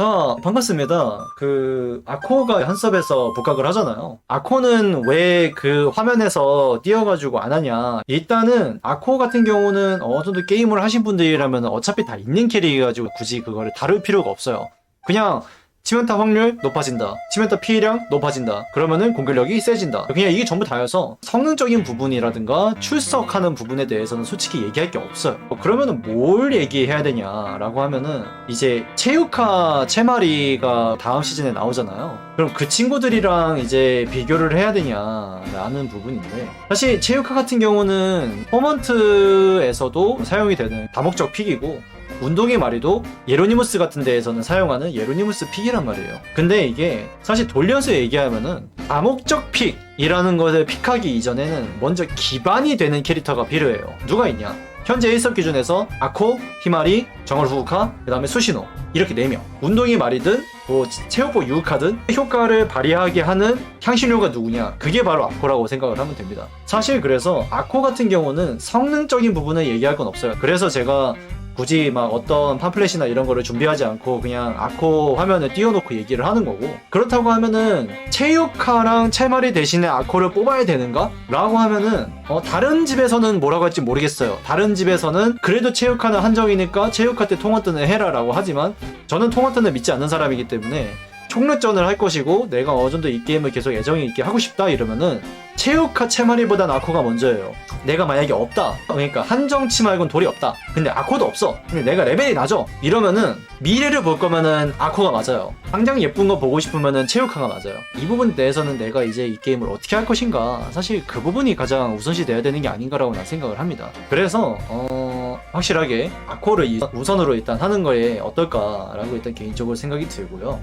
자, 반갑습니다. 그, 아코가 한섭에서 복각을 하잖아요. 아코는 왜 그 화면에서 띄어가지고 안 하냐. 일단은, 아코 같은 경우는 어느 정도 게임을 하신 분들이라면 어차피 다 있는 캐릭이가지고 굳이 그거를 다룰 필요가 없어요. 그냥, 치명타 확률 높아진다. 치명타 피해량 높아진다. 그러면은 공격력이 세진다. 그냥 이게 전부 다여서 성능적인 부분이라든가 출석하는 부분에 대해서는 솔직히 얘기할 게 없어요. 어, 그러면은 뭘 얘기해야 되냐라고 하면은 이제 체육카 채마리가 다음 시즌에 나오잖아요. 그럼 그 친구들이랑 이제 비교를 해야 되냐라는 부분인데 사실 체육카 같은 경우는 퍼먼트에서도 사용이 되는 다목적 픽이고 운동의 말이도 예로니무스 같은 데에서는 사용하는 예로니무스 픽이란 말이에요. 근데 이게 사실 돌려서 얘기하면은 다목적 픽이라는 것을 픽하기 이전에는 먼저 기반이 되는 캐릭터가 필요해요. 누가 있냐? 현재 1섭 기준에서 아코, 히마리, 정월 후우카, 그 다음에 수시노 이렇게 4명 운동이 말이든 뭐 체육복 유우카든 효과를 발휘하게 하는 향신료가 누구냐 그게 바로 아코라고 생각을 하면 됩니다 사실 그래서 아코 같은 경우는 성능적인 부분을 얘기할 건 없어요 그래서 제가 굳이 막 어떤 팜플렛이나 이런 거를 준비하지 않고 그냥 아코 화면을 띄워놓고 얘기를 하는 거고 그렇다고 하면은 체육카랑 채마리 대신에 아코를 뽑아야 되는가? 라고 하면은 어, 다른 집에서는 뭐라고 할지 모르겠어요 다른 집에서는 그래도 체육카는 한정이니까 체육카 때 통화뜬을 해라 라고 하지만 저는 통화뜬을 믿지 않는 사람이기 때문에 총력전을 할 것이고 내가 어느 정도 이 게임을 계속 애정이 있게 하고 싶다 이러면은 체육카 채마리보단 아코가 먼저예요. 내가 만약에 없다. 그러니까 한정치 말곤 돌이 없다. 근데 아코도 없어. 근데 내가 레벨이 낮아. 이러면은 미래를 볼 거면은 아코가 맞아요. 당장 예쁜 거 보고 싶으면은 체육카가 맞아요. 이 부분 내에서는 내가 이제 이 게임을 어떻게 할 것인가. 사실 그 부분이 가장 우선시 돼야 되는 게 아닌가라고 난 생각을 합니다. 그래서 어 확실하게 아코를 이- 우선으로 일단 하는 거에 어떨까라고 일단 개인적으로 생각이 들고요.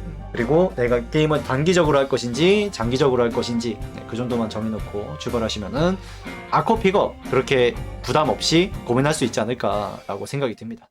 그리고 내가 게임을 단기적으로 할 것인지 장기적으로 할 것인지 네, 그 정도만 정해놓고 출발하시면은 아코 픽업 그렇게 부담 없이 고민할 수 있지 않을까라고 생각이 듭니다.